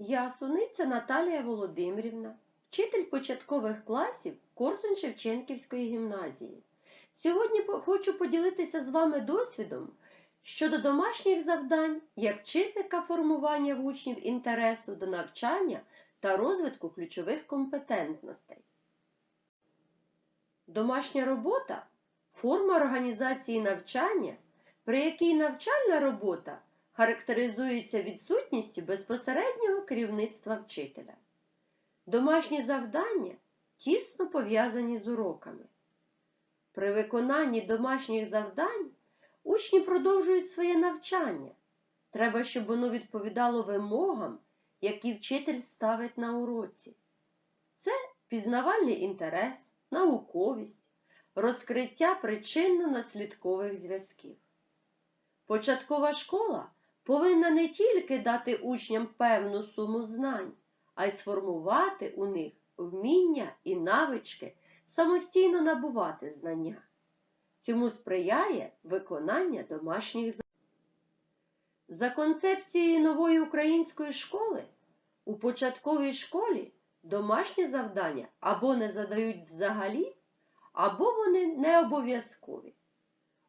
Я суниця Наталія Володимирівна, вчитель початкових класів Корсунь Шевченківської гімназії. Сьогодні хочу поділитися з вами досвідом щодо домашніх завдань як чинника формування в учнів інтересу до навчання та розвитку ключових компетентностей. Домашня робота форма організації навчання, при якій навчальна робота характеризується відсутністю безпосереднього керівництва вчителя. Домашні завдання тісно пов'язані з уроками. При виконанні домашніх завдань учні продовжують своє навчання. Треба, щоб воно відповідало вимогам, які вчитель ставить на уроці. Це пізнавальний інтерес, науковість, розкриття причинно-наслідкових зв'язків. Початкова школа повинна не тільки дати учням певну суму знань, а й сформувати у них вміння і навички самостійно набувати знання. Цьому сприяє виконання домашніх завдань. За концепцією нової української школи у початковій школі домашні завдання або не задають взагалі, або вони не обов'язкові.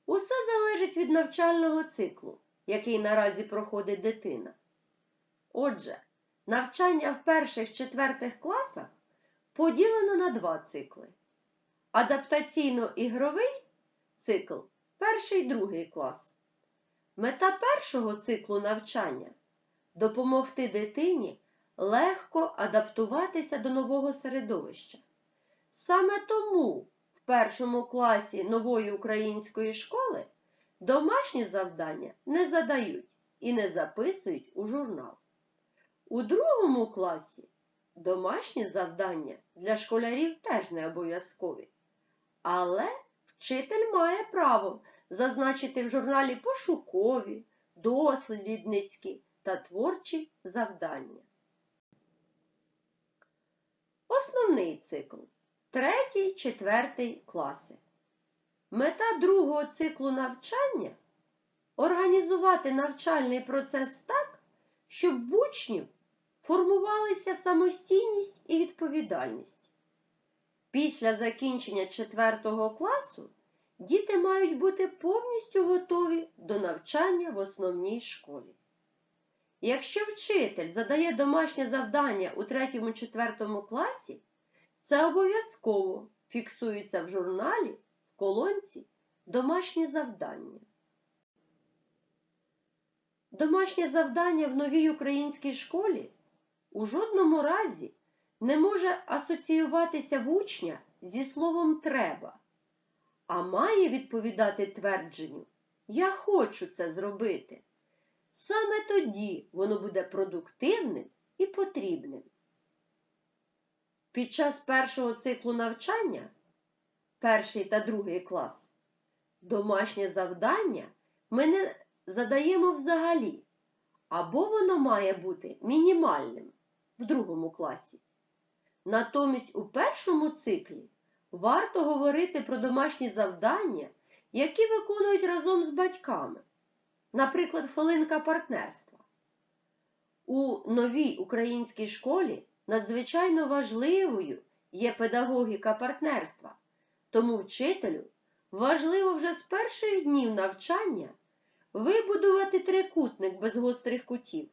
Усе залежить від навчального циклу, який наразі проходить дитина. Отже, навчання в перших-четвертих класах поділено на два цикли: адаптаційно-ігровий цикл перший другий клас. Мета першого циклу навчання допомогти дитині легко адаптуватися до нового середовища. Саме тому в першому класі нової української школи домашні завдання не задають і не записують у журнал. У другому класі домашні завдання для школярів теж не обов'язкові. Але вчитель має право зазначити в журналі пошукові, дослідницькі та творчі завдання. Основний цикл третій, четвертий класи. Мета другого циклу навчання організувати навчальний процес так, щоб в учнів формувалися самостійність і відповідальність. Після закінчення четвертого класу діти мають бути повністю готові до навчання в основній школі. Якщо вчитель задає домашнє завдання у третьому-четвертому класі, це обов'язково фіксується в журналі колонці Домашні завдання. Домашнє завдання в новій українській школі у жодному разі не може асоціюватися в учня зі словом треба, а має відповідати твердженню Я хочу це зробити. Саме тоді воно буде продуктивним і потрібним. Під час першого циклу навчання, перший та другий клас, домашнє завдання ми не задаємо взагалі, або воно має бути мінімальним в другому класі. Натомість у першому циклі варто говорити про домашні завдання, які виконують разом з батьками, наприклад, хвилинка партнерства. У новій українській школі надзвичайно важливою є педагогіка партнерства, тому вчителю важливо вже з перших днів навчання вибудувати трикутник без гострих кутів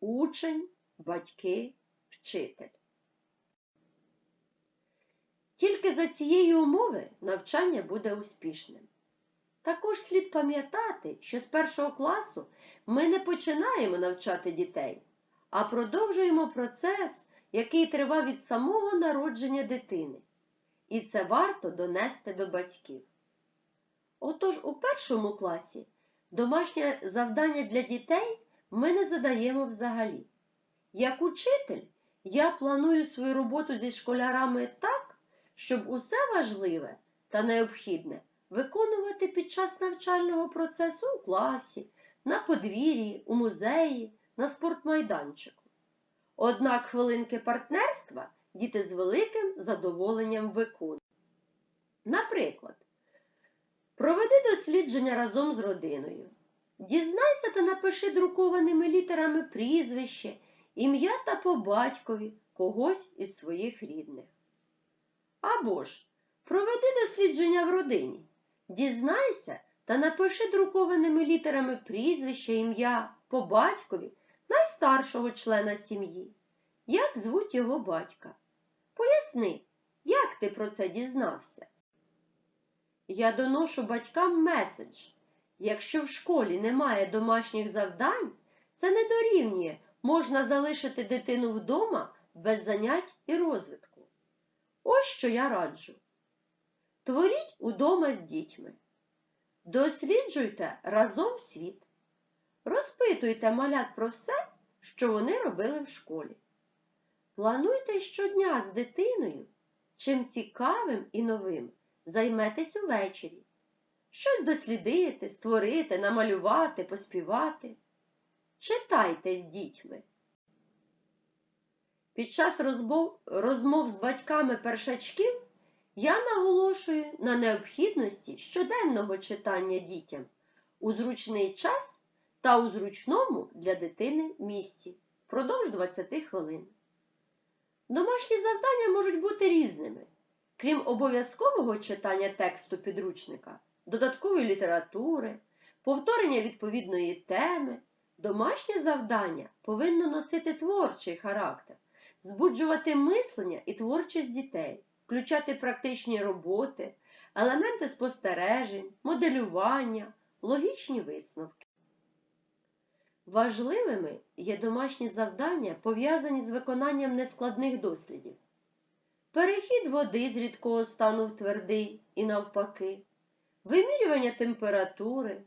учень, батьки, вчитель. Тільки за цієї умови навчання буде успішним. Також слід пам'ятати, що з першого класу ми не починаємо навчати дітей, а продовжуємо процес, який тривав від самого народження дитини. І це варто донести до батьків. Отож, у першому класі домашнє завдання для дітей ми не задаємо взагалі. Як учитель, я планую свою роботу зі школярами так, щоб усе важливе та необхідне виконувати під час навчального процесу у класі, на подвір'ї, у музеї, на спортмайданчику. Однак хвилинки партнерства діти з великим задоволенням виконують. Наприклад, проведи дослідження разом з родиною. Дізнайся та напиши друкованими літерами прізвище, ім'я та по батькові когось із своїх рідних. Або ж проведи дослідження в родині, дізнайся та напиши друкованими літерами прізвище, ім'я по батькові найстаршого члена сім'ї. Як звуть його батька? Поясни, як ти про це дізнався? Я доношу батькам меседж. Якщо в школі немає домашніх завдань, це не дорівнює, можна залишити дитину вдома без занять і розвитку. Ось що я раджу. Творіть удома з дітьми. Досліджуйте разом світ. Розпитуйте малят про все, що вони робили в школі. Плануйте щодня з дитиною, чим цікавим і новим займетесь увечері. Щось дослідити, створити, намалювати, поспівати. Читайте з дітьми. Під час розмов, розмов з батьками першачків я наголошую на необхідності щоденного читання дітям у зручний час та у зручному для дитини місці впродовж 20 хвилин. Домашні завдання можуть бути різними, крім обов'язкового читання тексту підручника, додаткової літератури, повторення відповідної теми. Домашнє завдання повинно носити творчий характер, збуджувати мислення і творчість дітей, включати практичні роботи, елементи спостережень, моделювання, логічні висновки. Важливими є домашні завдання, пов'язані з виконанням нескладних дослідів. Перехід води з рідкого стану в твердий і навпаки, вимірювання температури,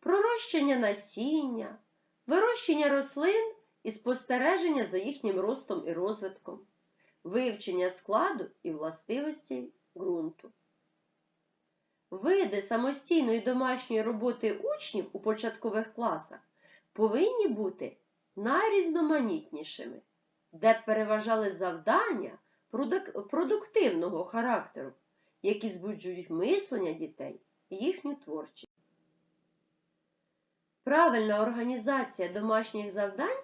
пророщення насіння, вирощення рослин і спостереження за їхнім ростом і розвитком, вивчення складу і властивостей ґрунту. Види самостійної домашньої роботи учнів у початкових класах повинні бути найрізноманітнішими, де б переважали завдання продуктивного характеру, які збуджують мислення дітей і їхню творчість. Правильна організація домашніх завдань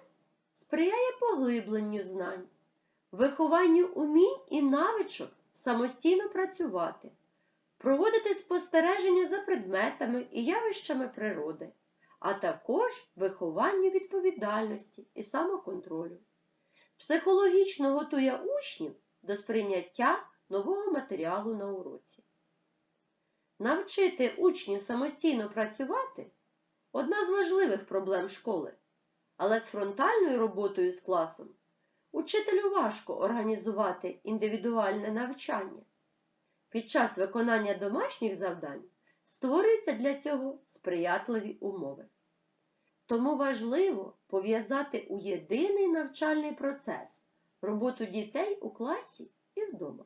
сприяє поглибленню знань, вихованню умінь і навичок самостійно працювати, проводити спостереження за предметами і явищами природи, а також вихованню відповідальності і самоконтролю. Психологічно готує учнів до сприйняття нового матеріалу на уроці. Навчити учнів самостійно працювати одна з важливих проблем школи, але з фронтальною роботою з класом учителю важко організувати індивідуальне навчання. Під час виконання домашніх завдань створюються для цього сприятливі умови. Тому важливо пов'язати у єдиний навчальний процес роботу дітей у класі і вдома,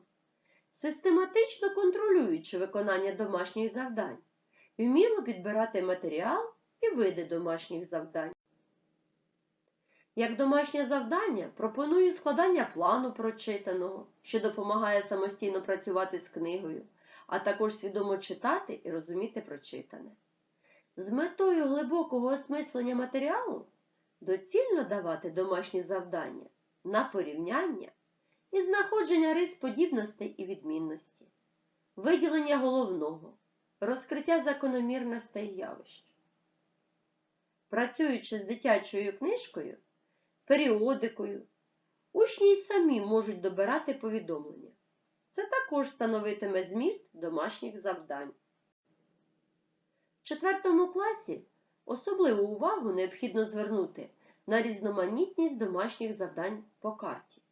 систематично контролюючи виконання домашніх завдань, вміло підбирати матеріал і види домашніх завдань. Як домашнє завдання пропоную складання плану прочитаного, що допомагає самостійно працювати з книгою, а також свідомо читати і розуміти прочитане. З метою глибокого осмислення матеріалу доцільно давати домашні завдання на порівняння і знаходження рис подібностей і відмінності, виділення головного, розкриття закономірностей явищ. Працюючи з дитячою книжкою, періодикою, учні й самі можуть добирати повідомлення. Це також становитиме зміст домашніх завдань. В четвертому класі особливу увагу необхідно звернути на різноманітність домашніх завдань по карті.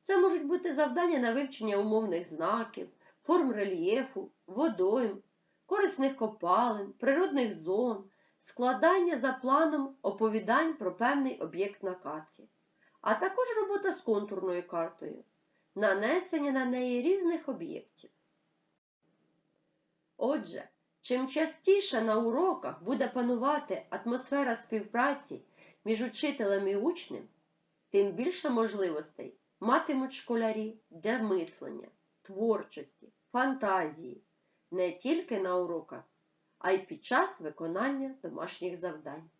Це можуть бути завдання на вивчення умовних знаків, форм рельєфу, водойм, корисних копалин, природних зон, складання за планом оповідань про певний об'єкт на карті, а також робота з контурною картою, нанесення на неї різних об'єктів. Отже, чим частіше на уроках буде панувати атмосфера співпраці між учителем і учнем, тим більше можливостей матимуть школярі для мислення, творчості, фантазії не тільки на уроках, а й під час виконання домашніх завдань.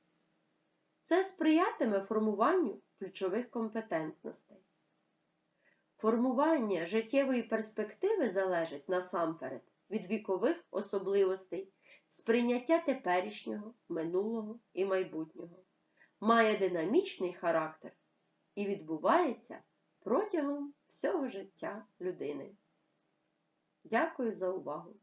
Це сприятиме формуванню ключових компетентностей. Формування життєвої перспективи залежить насамперед від вікових особливостей, сприйняття теперішнього, минулого і майбутнього, має динамічний характер і відбувається протягом всього життя людини. Дякую за увагу!